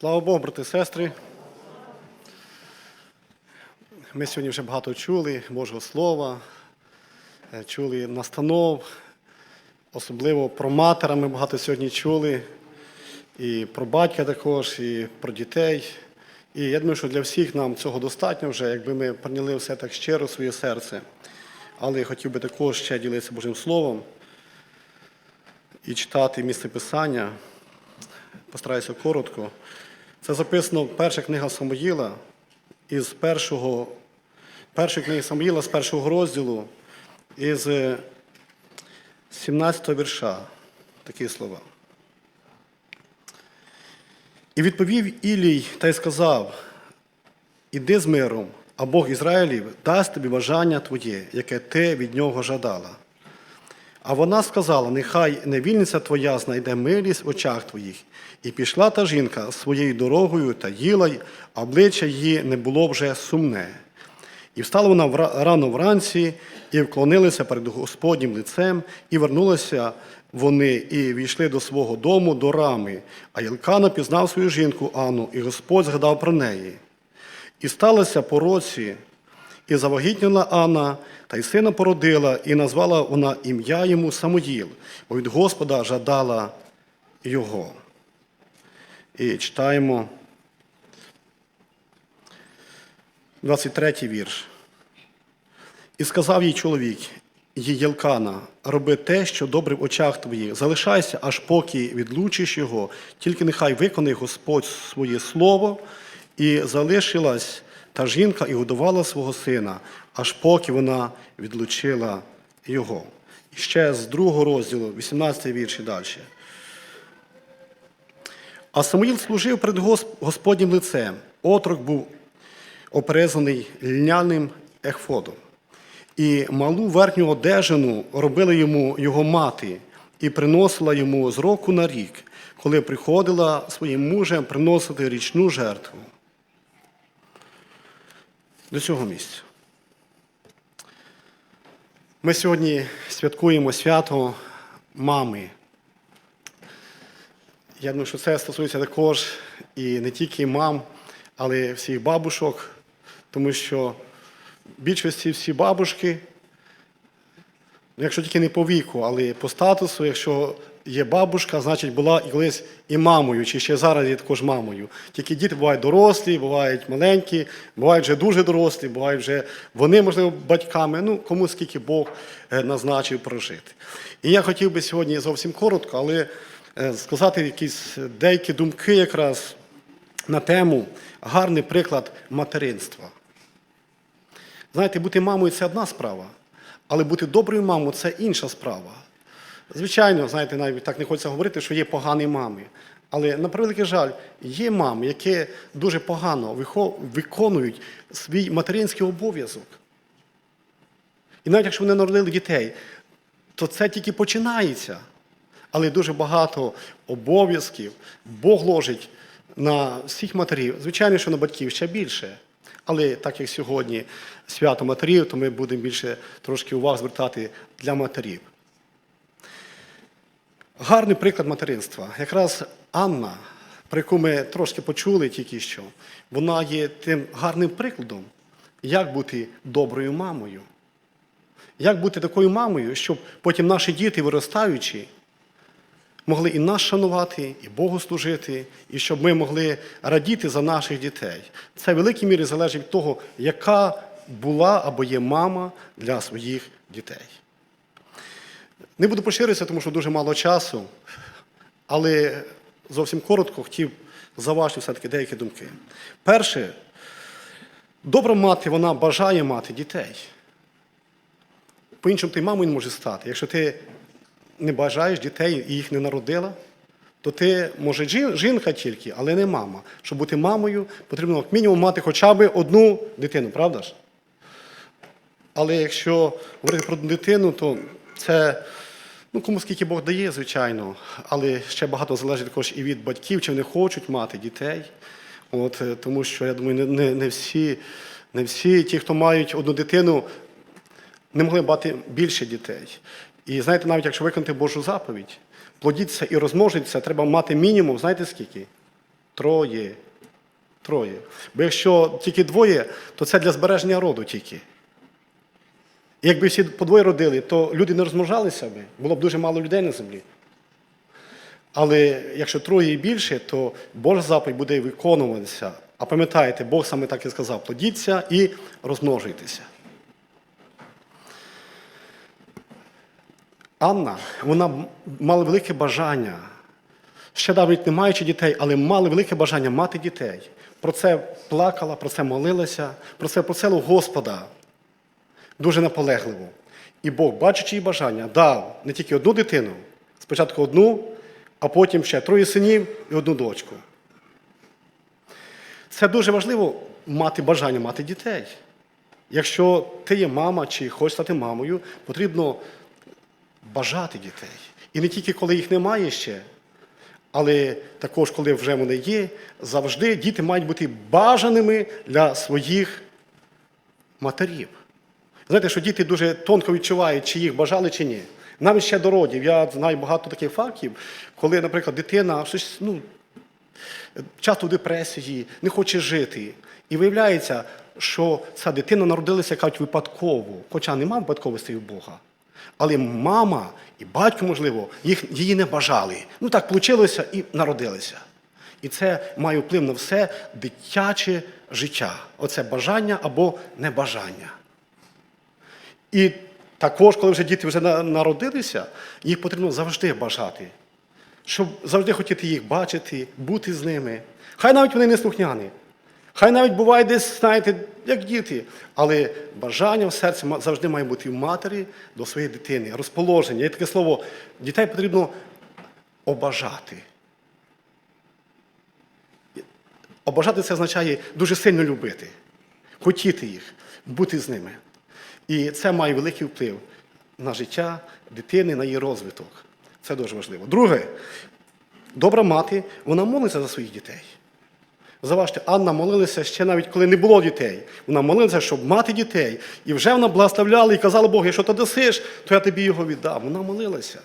Слава Богу, брати і сестри. Ми сьогодні вже багато чули Божого Слова, е, чули настанов, особливо про матера ми багато сьогодні чули, і про батька також, і про дітей. І я думаю, що для всіх нам цього достатньо вже, якби ми прийняли все так щиро своє серце. Але я хотів би також ще ділитися Божим Словом і читати місце Писання. Постараюся коротко. Це записано перша книга Самуїла із першого, першої книги Самуїла з першого розділу, із 17 вірша. Такі слова. І відповів Ілій та й сказав: Іди з миром, а Бог Ізраїлів дасть тобі бажання твоє, яке ти від нього жадала. А вона сказала: Нехай невільниця твоя знайде милість в очах твоїх. І пішла та жінка своєю дорогою та їла, а обличчя її не було вже сумне. І встала вона рано вранці, і вклонилися перед Господнім лицем, і вернулися вони, і війшли до свого дому, до рами. А Єлкана пізнав свою жінку Анну, і Господь згадав про неї. І сталося по році, і завагітніла Анна, та й сина породила, і назвала вона ім'я йому Самуїл, бо від Господа жадала його. І читаємо 23 вірш. І сказав їй чоловік, Єлкана, роби те, що добре в очах твоїх, залишайся, аж поки відлучиш його, тільки нехай виконає Господь своє слово, і залишилась та жінка і годувала свого сина, аж поки вона відлучила його. І ще з другого розділу, 18 вірш і далі. А Самуїл служив перед Господнім лицем. Отрок був оперезаний льняним ехфодом. І малу верхню одежину робила йому його мати і приносила йому з року на рік, коли приходила своїм мужем приносити річну жертву. До цього місця. Ми сьогодні святкуємо свято мами. Я думаю, що це стосується також і не тільки мам, але й всіх бабушок, тому що в більшості всі бабушки, якщо тільки не по віку, але по статусу, якщо є бабушка, значить була і колись і мамою, чи ще зараз є також мамою. Тільки діти бувають дорослі, бувають маленькі, бувають вже дуже дорослі, бувають вже вони, можливо, батьками, ну кому скільки Бог е, назначив прожити. І я хотів би сьогодні зовсім коротко, але е, сказати якісь деякі думки якраз на тему гарний приклад материнства. Знаєте, бути мамою це одна справа, але бути доброю мамою це інша справа. Звичайно, знаєте, навіть так не хочеться говорити, що є погані мами. Але, на превеликий жаль, є мами, які дуже погано виконують свій материнський обов'язок. І навіть якщо вони народили дітей, то це тільки починається. Але дуже багато обов'язків Бог ложить на всіх матерів. Звичайно, що на батьків ще більше. Але так як сьогодні свято матерів, то ми будемо більше трошки уваг звертати для матерів. Гарний приклад материнства. Якраз Анна, про яку ми трошки почули тільки що, вона є тим гарним прикладом, як бути доброю мамою. Як бути такою мамою, щоб потім наші діти, виростаючи, могли і нас шанувати, і Богу служити, і щоб ми могли радіти за наших дітей. Це в великій мірі залежить від того, яка була або є мама для своїх дітей. Не буду поширитися, тому що дуже мало часу, але зовсім коротко хотів заважити все-таки деякі думки. Перше, добра мати, вона бажає мати дітей. По-іншому ти мамою не можеш стати. Якщо ти не бажаєш дітей і їх не народила, то ти, може, жінка тільки, але не мама. Щоб бути мамою, потрібно як мінімум мати хоча б одну дитину, правда ж? Але якщо говорити про дитину, то це ну, кому скільки Бог дає, звичайно, але ще багато залежить також і від батьків, чи вони хочуть мати дітей. От, е, тому що я думаю, не, не, не, всі, не всі ті, хто мають одну дитину, не могли мати більше дітей. І знаєте, навіть якщо виконати Божу заповідь, плодіться і розмножитися, треба мати мінімум, знаєте скільки? Троє. Троє. Бо якщо тільки двоє, то це для збереження роду тільки. Якби всі по двоє родили, то люди не розмножалися би, було б дуже мало людей на землі. Але якщо троє і більше, то Божа заповідь буде виконуватися. А пам'ятаєте, Бог саме так і сказав: плодіться і розмножуйтеся. Анна, вона мала велике бажання, ще навіть не маючи дітей, але мала велике бажання мати дітей. Про це плакала, про це молилася, про це просила Господа дуже наполегливо. І Бог, бачачи її бажання, дав не тільки одну дитину, спочатку одну, а потім ще троє синів і одну дочку. Це дуже важливо мати бажання мати дітей. Якщо ти є мама чи хочеш стати мамою, потрібно бажати дітей. І не тільки коли їх немає ще, але також, коли вже вони є, завжди діти мають бути бажаними для своїх матерів. Знаєте, що діти дуже тонко відчувають, чи їх бажали, чи ні. Навіть ще до родів. Я знаю багато таких фактів, коли, наприклад, дитина щось, ну, часто в депресії, не хоче жити. І виявляється, що ця дитина народилася кажуть, випадково, хоча нема випадковостей у Бога. Але мама і батько, можливо, їх, її не бажали. Ну так вийшло і народилися. І це має вплив на все дитяче життя. Оце бажання або небажання. І також, коли вже діти вже народилися, їх потрібно завжди бажати, щоб завжди хотіти їх бачити, бути з ними. Хай навіть вони не слухняні. Хай навіть буває десь, знаєте, як діти, але бажання в серці завжди має бути в матері до своєї дитини, розположення. Є таке слово, дітей потрібно обажати. Обажати це означає дуже сильно любити, хотіти їх, бути з ними. І це має великий вплив на життя дитини, на її розвиток. Це дуже важливо. Друге, добра мати, вона молиться за своїх дітей. Заважте, Анна молилася ще навіть коли не було дітей. Вона молилася, щоб мати дітей. І вже вона благословляла і казала Богу, якщо ти дасиш, то я тобі його віддам. Вона молилася.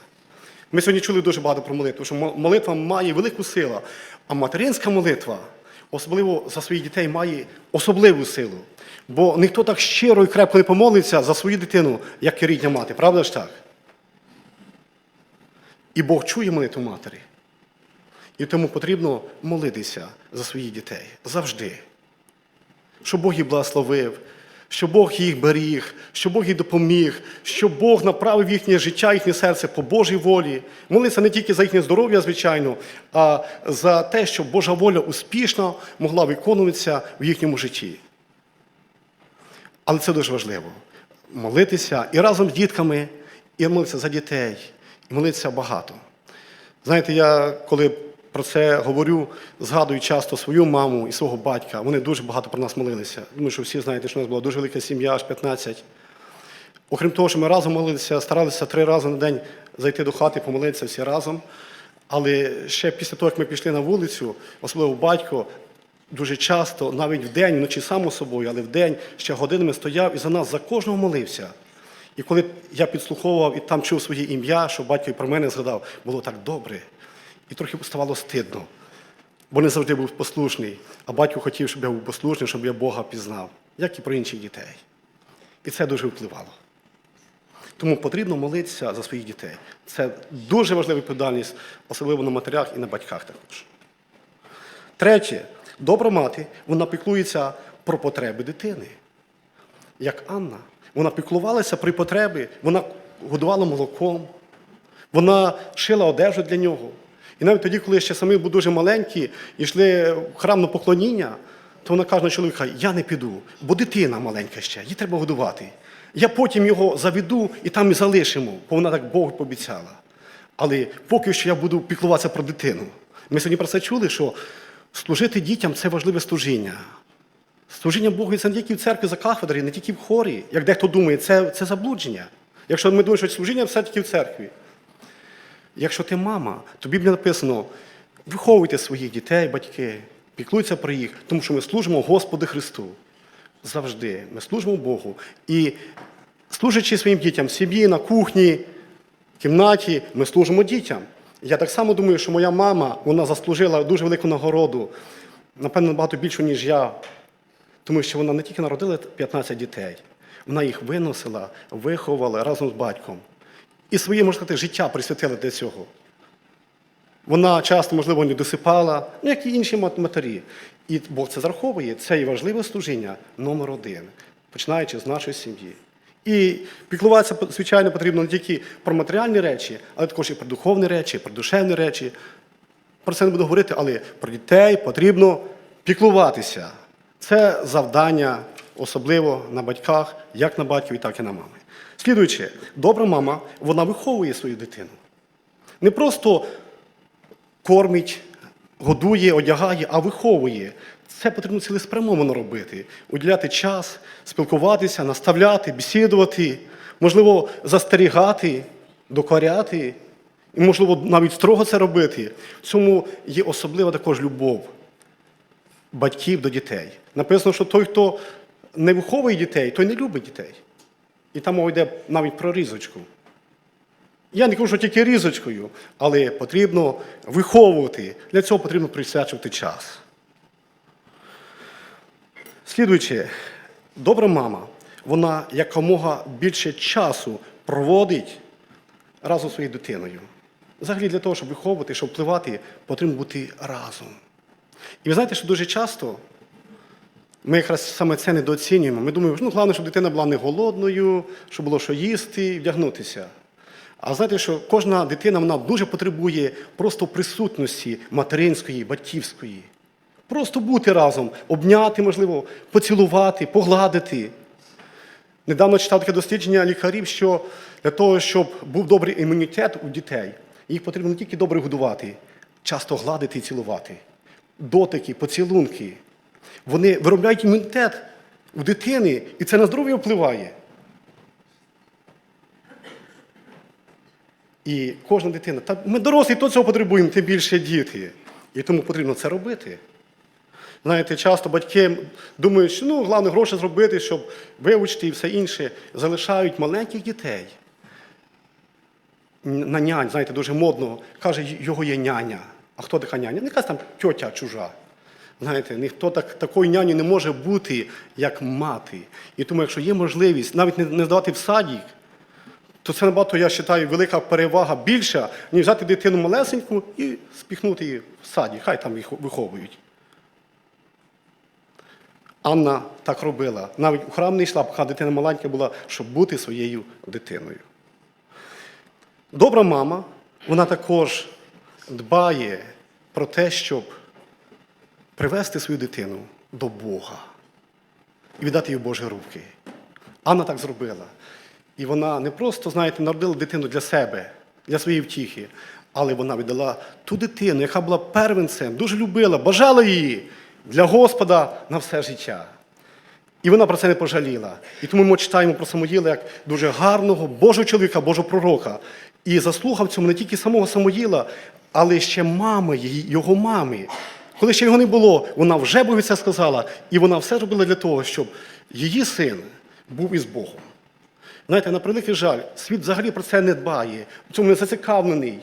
Ми сьогодні чули дуже багато про молитву, що молитва має велику силу. А материнська молитва, особливо за своїх дітей, має особливу силу. Бо ніхто так щиро і крепко не помолиться за свою дитину, як і рідня мати. Правда ж так? І Бог чує молитву матері. І тому потрібно молитися за своїх дітей завжди. Щоб Бог їх благословив, щоб Бог їх беріг, щоб Бог їх допоміг, щоб Бог направив їхнє життя, їхнє серце по Божій волі. Молитися не тільки за їхнє здоров'я, звичайно, а за те, щоб Божа воля успішно могла виконуватися в їхньому житті. Але це дуже важливо. Молитися і разом з дітками, і молитися за дітей, і молитися багато. Знаєте, я коли про це говорю, згадую часто свою маму і свого батька. Вони дуже багато про нас молилися. Думаю, що всі знаєте, що у нас була дуже велика сім'я, аж 15. Окрім того, що ми разом молилися, старалися три рази на день зайти до хати, помолитися всі разом. Але ще після того, як ми пішли на вулицю, особливо батько, дуже часто, навіть в день, вночі само собою, але в день ще годинами стояв і за нас, за кожного молився. І коли я підслуховував і там чув своє ім'я, що батько і про мене згадав, було так добре. І трохи ставало стидно, бо не завжди був послушний. А батько хотів, щоб я був послушний, щоб я Бога пізнав, як і про інших дітей. І це дуже впливало. Тому потрібно молитися за своїх дітей. Це дуже важлива відповідальність, особливо на матерях і на батьках також. Третє, добра мати, вона піклується про потреби дитини. Як Анна. Вона піклувалася при потребі, вона годувала молоком, вона шила одежу для нього. І навіть тоді, коли ще самі були дуже маленькі йшли в храм на поклоніння, то вона каже на чоловіка: я не піду, бо дитина маленька ще, її треба годувати. Я потім його заведу і там і залишимо, бо вона так Богу пообіцяла. Але поки що я буду піклуватися про дитину. Ми сьогодні про це чули, що служити дітям це важливе служіння. Служіння Богу це не тільки в церкві за кафедрі, не тільки в хорі, як дехто думає, це, це заблудження. Якщо ми думаємо, що служіння все тільки в церкві. Якщо ти мама, то в Біблії написано: виховуйте своїх дітей, батьки, піклуйся про їх, тому що ми служимо Господу Христу. Завжди. Ми служимо Богу. І служачи своїм дітям в сім'ї, на кухні, в кімнаті, ми служимо дітям. Я так само думаю, що моя мама вона заслужила дуже велику нагороду, напевно, набагато більшу, ніж я. Тому що вона не тільки народила 15 дітей, вона їх виносила, виховала разом з батьком. І своє, можна сказати, життя присвятила для цього. Вона часто, можливо, не досипала, ну, як і інші матері. І Бог це зараховує. Це і важливе служіння номер один, починаючи з нашої сім'ї. І піклуватися, звичайно, потрібно не тільки про матеріальні речі, але також і про духовні речі, про душевні речі. Про це не буду говорити, але про дітей потрібно піклуватися. Це завдання, особливо на батьках, як на батьків, так і на мами. Слідуючи, добра мама, вона виховує свою дитину. Не просто кормить, годує, одягає, а виховує. Це потрібно цілеспрямовано робити. Уділяти час, спілкуватися, наставляти, бесідувати, можливо, застерігати, докоряти, і, можливо, навіть строго це робити. В цьому є особлива також любов батьків до дітей. Написано, що той, хто не виховує дітей, той не любить дітей. І там мова йде навіть про різочку. Я не кажу, що тільки різочкою, але потрібно виховувати. Для цього потрібно присвячувати час. Слідуючи, добра мама, вона якомога більше часу проводить разом зі своєю дитиною. Взагалі для того, щоб виховувати, щоб впливати, потрібно бути разом. І ви знаєте, що дуже часто ми якраз саме це недооцінюємо. Ми думаємо, ну, головне, щоб дитина була не голодною, щоб було що їсти вдягнутися. А знаєте, що кожна дитина вона дуже потребує просто присутності материнської, батьківської. Просто бути разом, обняти, можливо, поцілувати, погладити. Недавно читав таке дослідження лікарів, що для того, щоб був добрий імунітет у дітей, їх потрібно не тільки добре годувати, часто гладити і цілувати. Дотики, поцілунки. Вони виробляють імунітет у дитини, і це на здоров'я впливає. І кожна дитина, та ми дорослі то цього потребуємо, тим більше діти. І тому потрібно це робити. Знаєте, часто батьки думають, що ну, головне гроші зробити, щоб вивчити і все інше, залишають маленьких дітей. На нянь, знаєте, дуже модно, каже, його є няня. А хто така няня? Не якась там тьотя чужа. Знаєте, ніхто так, такої няні не може бути, як мати. І тому, якщо є можливість навіть не, не здавати в садік, то це набагато, я вважаю, велика перевага більша, ніж взяти дитину малесеньку і спіхнути її в саді. Хай там їх виховують. Анна так робила. Навіть у храм не йшла, поки дитина маленька була, щоб бути своєю дитиною. Добра мама, вона також дбає про те, щоб привести свою дитину до Бога і віддати її в Божі руки. Анна так зробила. І вона не просто, знаєте, народила дитину для себе, для своєї втіхи, але вона віддала ту дитину, яка була первенцем, дуже любила, бажала її для Господа на все життя. І вона про це не пожаліла. І тому ми читаємо про Самоїла як дуже гарного Божого чоловіка, Божого пророка. І заслуга в цьому не тільки самого Самоїла, але ще мами, його мами. Коли ще його не було, вона вже Богові це сказала, і вона все робила для того, щоб її син був із Богом. Знаєте, на превеликий жаль, світ взагалі про це не дбає, в цьому не зацікавлений.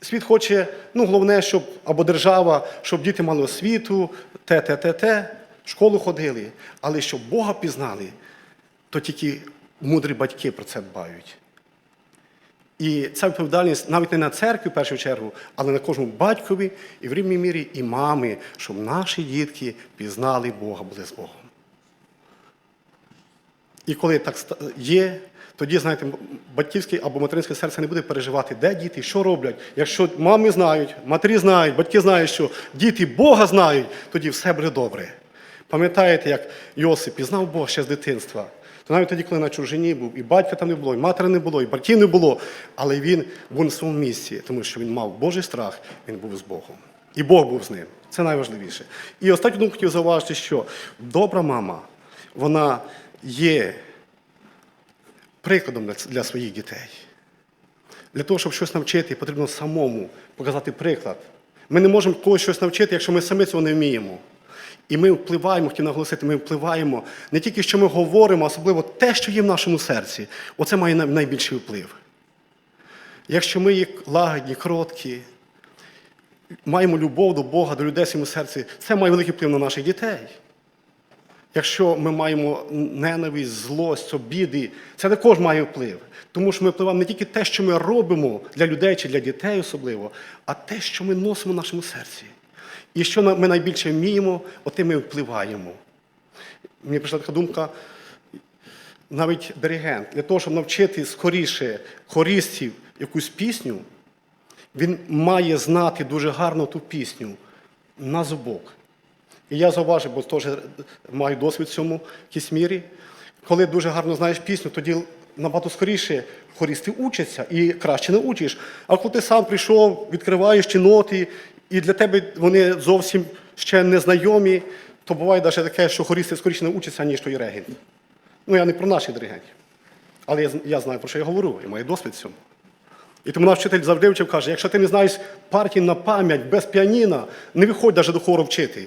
Світ хоче, ну, головне, щоб або держава, щоб діти мали освіту, те, те, те, те, в школу ходили. Але щоб Бога пізнали, то тільки мудрі батьки про це дбають. І ця відповідальність навіть не на церкві в першу чергу, але на кожному батькові і в рівній мірі і мами, щоб наші дітки пізнали Бога, були з Богом. І коли так є, тоді, знаєте, батьківське або материнське серце не буде переживати, де діти, що роблять. Якщо мами знають, матері знають, батьки знають, що діти Бога знають, тоді все буде добре. Пам'ятаєте, як Йосип пізнав Бога ще з дитинства? То навіть тоді, коли на чужині був, і батька там не було, і матері не було, і братів не було, але він був на своєму місці, тому що він мав Божий страх, він був з Богом. І Бог був з ним. Це найважливіше. І останню думку хотів зауважити, що добра мама, вона є прикладом для- своїх дітей. Для того, щоб щось навчити, потрібно самому показати приклад. Ми не можемо когось щось навчити, якщо ми самі цього не вміємо. І ми впливаємо, хотів наголосити, ми впливаємо не тільки, що ми говоримо, а особливо те, що є в нашому серці. Оце має найбільший вплив. Якщо ми є лагідні, кроткі, маємо любов до Бога, до людей в своєму серці, це має великий вплив на наших дітей. Якщо ми маємо ненависть, злость, обіди, це також має вплив. Тому що ми впливаємо не тільки те, що ми робимо для людей чи для дітей особливо, а те, що ми носимо в нашому серці. І що ми найбільше вміємо, отим ми впливаємо. Мені прийшла така думка, навіть диригент, для того, щоб навчити скоріше хористів якусь пісню, він має знати дуже гарно ту пісню на зубок. І я зауважив, бо теж маю досвід в цьому в якійсь мірі. Коли дуже гарно знаєш пісню, тоді набагато скоріше хористи учаться і краще научиш. А коли ти сам прийшов, відкриваєш ті ноти, і для тебе вони зовсім ще не знайомі, то буває навіть таке, що хористи скоріше навчаться, ніж той регент. Ну, я не про наших диригентів. Але я, я знаю, про що я говорю, і маю досвід в цьому. І тому наш вчитель завжди вчив, каже, якщо ти не знаєш партії на пам'ять без піаніна, не виходь навіть до хору вчити.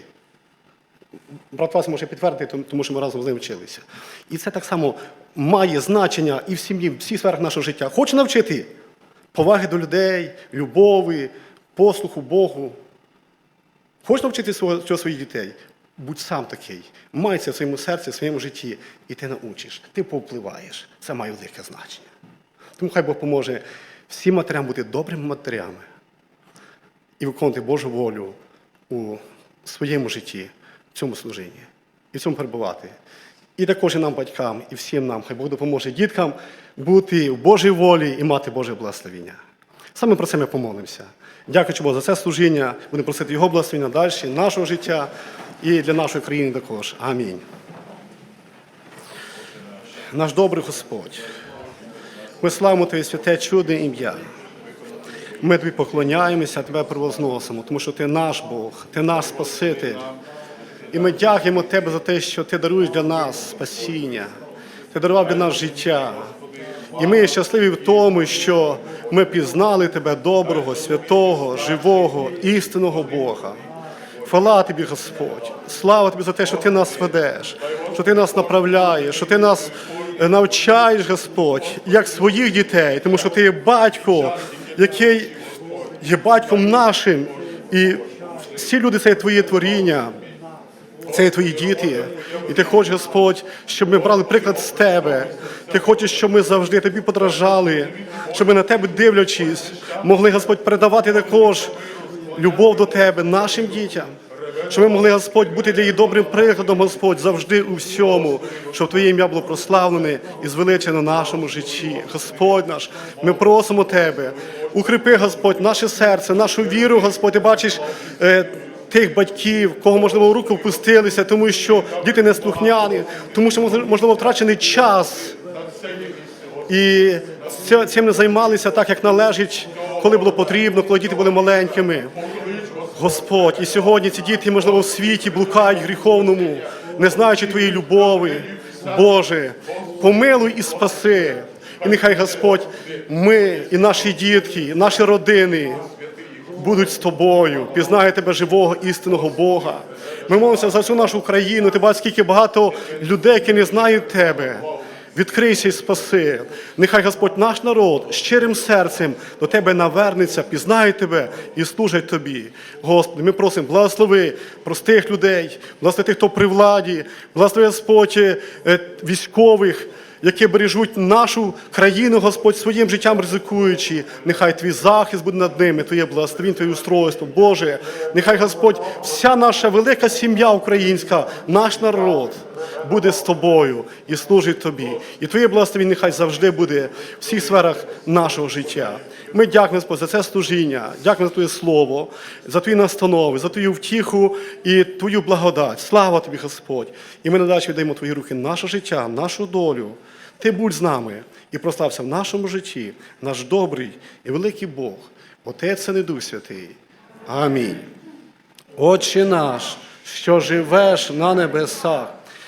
Брат Вася може підтвердити, тому- що ми разом з ним вчилися. І це так само має значення і в сім'ї, в всіх сферах нашого життя. Хочеш навчити поваги до людей, любові, послуху Богу. Хочеш навчити свого, цього своїх дітей? Будь сам такий. Май це в своєму серці, в своєму житті, і ти научиш, ти повпливаєш. Це має велике значення. Тому хай Бог поможе всім матерям бути добрими матерями і виконувати Божу волю у своєму житті, в цьому служінні, і в цьому перебувати. І також і нам, батькам, і всім нам, хай Бог допоможе діткам бути в Божій волі і мати Боже благословіння. Саме про це ми помолимося. Дякуючи Богу за це служіння. Будемо просити Його благословення далі, нашого життя і для нашої країни також. Амінь. Наш добрий Господь. Ми славимо Твоє святе чудне ім'я. Ми тобі поклоняємося, тебе превозносимо, тому що ти наш Бог, ти наш Спаситель. І ми дякуємо Тебе за те, що ти даруєш для нас спасіння, ти дарував для нас життя. І ми щасливі в тому, що ми пізнали Тебе доброго, святого, живого, істинного Бога. Хвала тобі, Господь. Слава тобі за те, що ти нас ведеш, що ти нас направляєш, що ти нас е, навчаєш, Господь, як своїх дітей, тому що ти є батько, який є батьком нашим. І всі люди це є твоє творіння. Це є твої діти. І ти хочеш, Господь, щоб ми брали приклад з тебе. Ти хочеш, щоб ми завжди тобі подражали, щоб ми на тебе дивлячись, могли, Господь, передавати також любов до тебе нашим дітям. Щоб ми могли, Господь, бути для їх добрим прикладом, Господь, завжди у всьому, щоб Твоє ім'я було прославлене і звеличено в нашому житті. Господь наш, ми просимо Тебе, укріпи, Господь, наше серце, нашу віру, Господь, ти бачиш. Тих батьків, кого можливо руки впустилися, тому що діти не слухняні, тому що можливо втрачений час. І цим не займалися так, як належить, коли було потрібно, коли діти були маленькими. Господь, і сьогодні ці діти, можливо, в світі блукають гріховному, не знаючи твоєї любові. Боже, помилуй і спаси. І нехай Господь, ми і наші дітки, і наші родини будуть з тобою, пізнають тебе живого істинного Бога. Ми молимося за всю нашу країну. Ти бачиш, скільки багато людей, які не знають тебе. Відкрийся і спаси. Нехай Господь наш народ щирим серцем до тебе навернеться, пізнає тебе і служить тобі. Господи, ми просимо, благослови простих людей, благослови тих, хто при владі, благослови Господь е, військових, які бережуть нашу країну, Господь, своїм життям ризикуючи. Нехай твій захист буде над ними, Твоє благословіння, Твоє устройство. Боже, нехай Господь, вся наша велика сім'я українська, наш народ буде з тобою і служить тобі. І Твоє благословіння нехай завжди буде в всіх сферах нашого життя. Ми дякуємо за це служіння, дякуємо за Твоє Слово, за Твої настанови, за Твою втіху і Твою благодать. Слава Тобі, Господь! І ми надалі віддаємо Твої руки наше життя, нашу долю. Ти будь з нами і прослався в нашому житті, наш добрий і великий Бог, Отець і Дух Святий. Амінь. Отче наш, що живеш на небесах,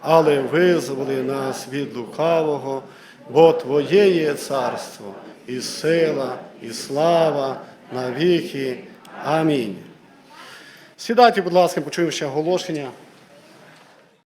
але визволи нас від лукавого, бо Твоє є царство, і сила, і слава на віки. Амінь. Сідайте, будь ласка, почуємо ще оголошення.